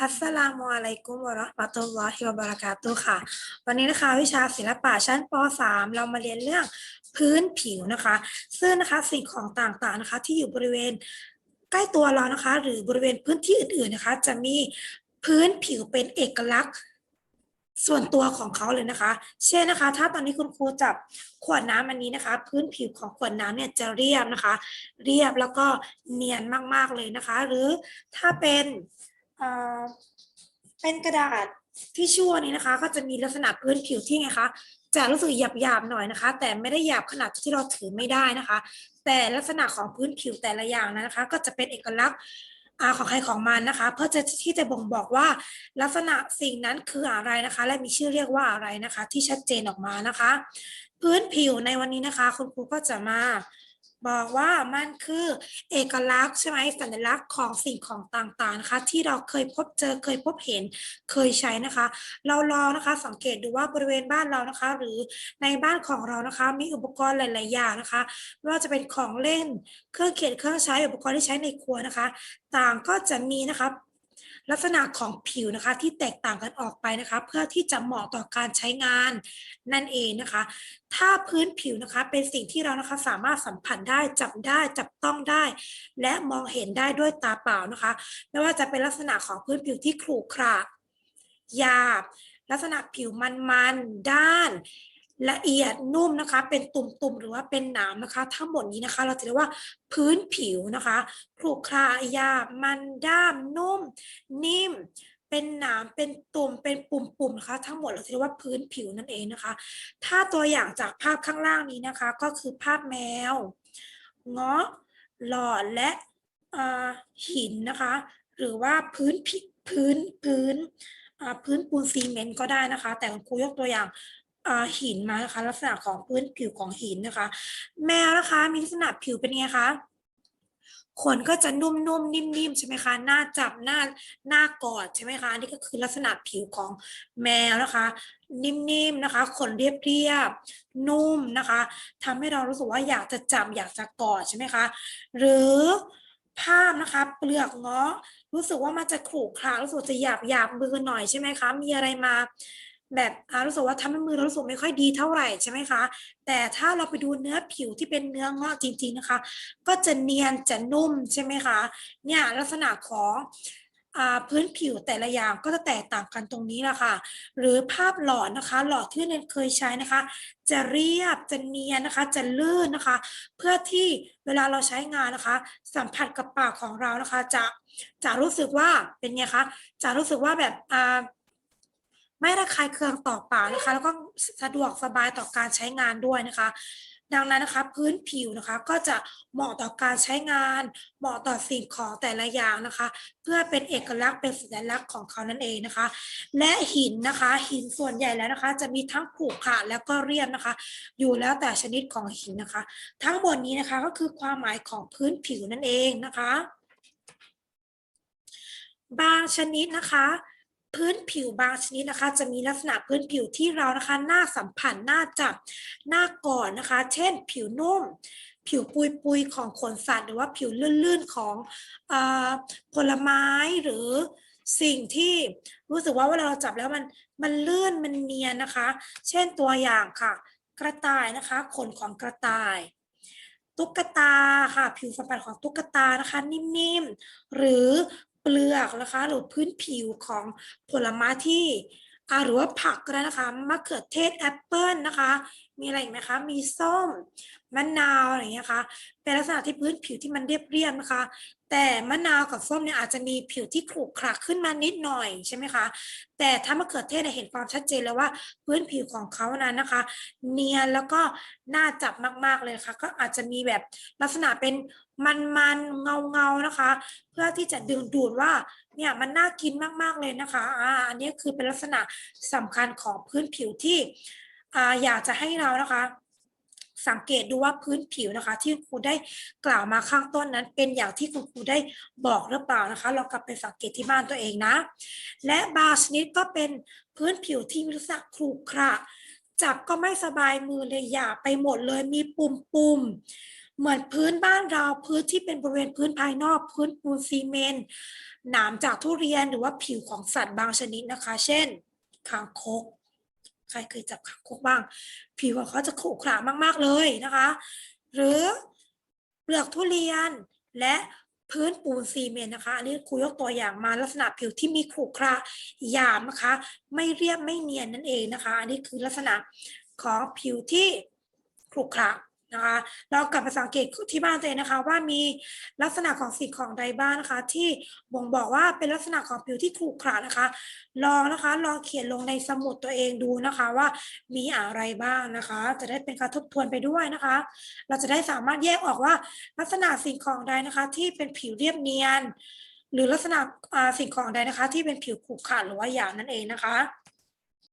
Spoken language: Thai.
อัสสลามุอะลัยกุมวะเราะห์มะตุลลอฮิวะบะเราะกาตุค่ะ วันนี้นะคะวิชาศิลปะชั้นป .3 เรามาเรียนเรื่องพื้นผิวนะคะ ซึ่งนะคะสิ่งของต่างๆนะคะ ที่อยู่บริเวณใกล้ตัวเรานะคะ หรือบริเวณพื้นที่อื่นๆนะคะ จะมีพื้นผิวเป็นเอกลักษณ์ส่วนตัวของเขาเลยนะคะ เช่นนะคะ ถ้าตอนนี้คุณครูจับขวดน้ำอันนี้นะคะ พื้นผิวของขวดน้ำเนี่ยจะเรียบนะคะ เรียบแล้วก็เนียนมากๆเลยนะคะ หรือถ้าเป็น เป็นกระดาษที่ชั่วนี้นะคะ ก็จะมีลักษณะพื้นผิวที่ไงคะจะรู้สึกหยาบๆหน่อยนะคะ แต่ไม่ได้หยาบขนาดที่เราถือไม่ได้นะคะ แต่ลักษณะของพื้นผิวแต่ละอย่างนะคะ ก็จะเป็นเอกลักษณ์อของใครของมันนะคะ เพื่อจะที่จะบ่งบอกว่าลักษณะสิ่งนั้นคืออะไรนะคะ และมีชื่อเรียกว่าอะไรนะคะ ที่ชัดเจนออกมานะคะ พื้นผิวในวันนี้นะคะ คุณครูก็จะมา บอกว่ามันคือเอกลักษณ์ใช่ไหมสัญลักษณ์ของสิ่งของต่างๆนะคะที่เราเคยพบเจอเคยพบเห็นเคยใช้นะคะ เราลองนะคะสังเกตดูว่าบริเวณบ้านเรานะคะ หรือในบ้านของเรานะคะ มีอุปกรณ์หลายๆอย่างนะคะไม่ว่าจะเป็นของเล่น เครื่องเขียนเครื่องใช้อุปกรณ์ที่ใช้ในครัวนะคะ ต่างก็จะมีนะคะ ลักษณะของผิวนะคะที่แตกต่างกันออกไปนะคะ เพื่อที่จะเหมาะต่อการใช้งานนั่นเองนะคะ ถ้าพื้นผิวนะคะเป็นสิ่งที่เรานะคะสามารถสัมผัสได้จับได้จับต้องได้ และมองเห็นได้ด้วยตาเปล่านะคะ ไม่ว่าจะเป็นลักษณะของพื้นผิวที่ขรุขระหยาบลักษณะผิวมันๆด้าน ละเอียดนุ่มนะคะ เป็นตุ่มๆหรือว่าเป็นหนามนะคะ ทั้งหมดนี้นะคะ เราจะเรียกว่าพื้นผิวนะคะขรุขระหยาบมันด้ามนุ่ม นิ่ม เป็นหนามเป็นตุ่มเป็นปุ่มๆนะคะทั้งหมดเราจะเรียกว่าพื้นผิวนั่นเองนะคะ ถ้าตัวอย่างจากภาพข้างล่างนี้นะคะ ก็คือภาพแมวเงาะหลอดและหินนะคะ หรือว่าพื้นผิพื้นพื้นพื้นปูนซีเมนต์ก็ได้นะคะ แต่คุณครูยกตัวอย่าง หินมานะคะ ลักษณะของพื้นผิวของหินนะคะ แมวนะคะมีลักษณะผิวเป็นไงคะขนก็จะนุ่มๆนิ่มๆใช่ไหมคะหน้าจับหน้าหน้ากอดใช่ไหมคะนี่ก็คือลักษณะผิวของแมวนะคะ นิ่มๆนะคะ ขนเรียบๆนุ่มนะคะทำให้เรารู้สึกว่าอยากจะจับอยากจะกอดใช่ไหมคะ หรือภาพนะคะ เปลือกเงาะรู้สึกว่ามันจะขรุขระรู้สึกจะหยาบหยาบมือหน่อยใช่ไหมคะ มีอะไรมา แบบรู้สึกว่าทำให้มือเรารู้สึกไม่ค่อยดีเท่าไหร่ใช่ไหมคะ แต่ถ้าเราไปดูเนื้อผิวที่เป็นเนื้อเงาะจริง ๆนะคะ ก็จะเนียนจะนุ่มใช่ไหมคะเนี่ยลักษณะของพื้นผิวแต่ละอย่างก็จะแตกต่างกันตรงนี้แหละค่ะ หรือภาพหลอดนะคะ หลอดที่เรนเคยใช้นะคะ จะเรียบจะเนียนนะคะ จะลื่นนะคะ เพื่อที่เวลาเราใช้งานนะคะ สัมผัสกับปากของเรานะคะ จะจะรู้สึกว่าเป็นไงคะจะรู้สึกว่าแบบ ไม่ระคายเคืองต่อปากนะคะ แล้วก็สะดวกสบายต่อการใช้งานด้วยนะคะ ดังนั้นนะคะ พื้นผิวนะคะก็จะเหมาะต่อการใช้งาน เหมาะต่อสิ่งของแต่ละอย่างนะคะ เพื่อเป็นเอกลักษณ์เป็นสัญลักษณ์ของเขานั่นเองนะคะ และหินนะคะ หินส่วนใหญ่แล้วนะคะ จะมีทั้งขรุขระแล้วก็เรียบนะคะ อยู่แล้วแต่ชนิดของหินนะคะ ทั้งหมดนี้นะคะก็คือความหมายของพื้นผิวนั่นเองนะคะ บางชนิดนะคะ พื้นผิวบางชนิดนะคะ จะมีลักษณะพื้นผิวที่เรานะคะหน้าสัมผัสหน้าจับหน้ากอดนะคะ เช่น ผิวนุ่ม ผิวปุยปุยของขนสัตว์ หรือว่าผิวลื่นๆของอผลไม้หรือสิ่งที่รู้สึกว่าเวลาเราจับแล้วมันมันลื่นมันเนียนนะคะ เช่นตัวอย่างค่ะ กระต่ายนะคะ ขนของกระต่าย ตุ๊กตาค่ะ ผิวสัมผัสของตุ๊กตานะคะ นิ่มๆหรือ เปลือกนะคะหรือพื้นผิวของผลไม้ที่หรือว่าผักก็ได้นะคะมะเขือเทศแอปเปิลนะคะ มีอะไรอีกไหมคะ มีส้มมะนาวอะไรอย่างเงี้ยค่ะเป็นลักษณะที่พื้นผิวที่มันเรียบๆนะคะ แต่มะนาวกับส้มเนี่ยอาจจะมีผิวที่ขรุขระขึ้นมานิดหน่อยใช่ไหมคะ แต่ถ้ามะเขือเทศเนี่ยเห็นความชัดเจนแล้วว่า พื้นผิวของเขานั้นนะคะ เนียนแล้วก็น่าจับมากๆเลยค่ะ ก็อาจจะมีแบบลักษณะเป็นมันๆเงาๆนะคะ เพื่อที่จะดึงดูดว่าเนี่ยมันน่ากินมากๆเลยนะคะอ่าอันนี้คือเป็นลักษณะสำคัญของพื้นผิวที่ อยากจะให้เรานะคะสังเกตดูว่าพื้นผิวนะคะ ที่ครูได้กล่าวมาข้างต้นนั้น เป็นอย่างที่คุณครูได้บอกหรือเปล่านะคะเรากลับไปสังเกตที่บ้านตัวเองนะ และบางชนิดก็เป็นพื้นผิวที่มีลักษณะขรุขระจับก็ไม่สบายมือเลยหยาบไปหมดเลยมีปุ่มปุ่มเหมือนพื้นบ้านเราพื้นที่เป็นบริเวณพื้นภายนอก พื้นปูนซีเมนต์หนามจากทุเรียนหรือว่าผิวของสัตว์บางชนิดนะคะ เช่นคางคก ใครเคยจับคางคกบ้าง ผิวของเขาจะขรุขระมาก ๆ เลยนะคะ หรือเปลือกทุเรียนและพื้นปูนซีเมนต์นะคะ อันนี้ครูยกตัวอย่างมาลักษณะผิวที่มีขรุขระหยาบนะคะ ไม่เรียบไม่เนียนนั่นเองนะคะ อันนี้คือลักษณะของผิวที่ขรุขระ นะคะเรากลับไปสังเกตที่บ้านตัวเองนะคะ ว่ามีลักษณะของสิ่งของใดบ้างนะคะ ที่บ่งบอกว่าเป็นลักษณะของผิวที่ขรุขระนะคะ ลองนะคะลองเขียนลงในสมุดตัวเองดูนะคะว่ามีอะไรบ้างนะคะ จะได้เป็นการทบทวนไปด้วยนะคะ เราจะได้สามารถแยกออกว่าลักษณะสิ่งของใดนะคะ ที่เป็นผิวเรียบเนียน หรือลักษณะสิ่งของใดนะคะ ที่เป็นผิวขรุขระหรือว่าหยาบนั่นเองนะคะ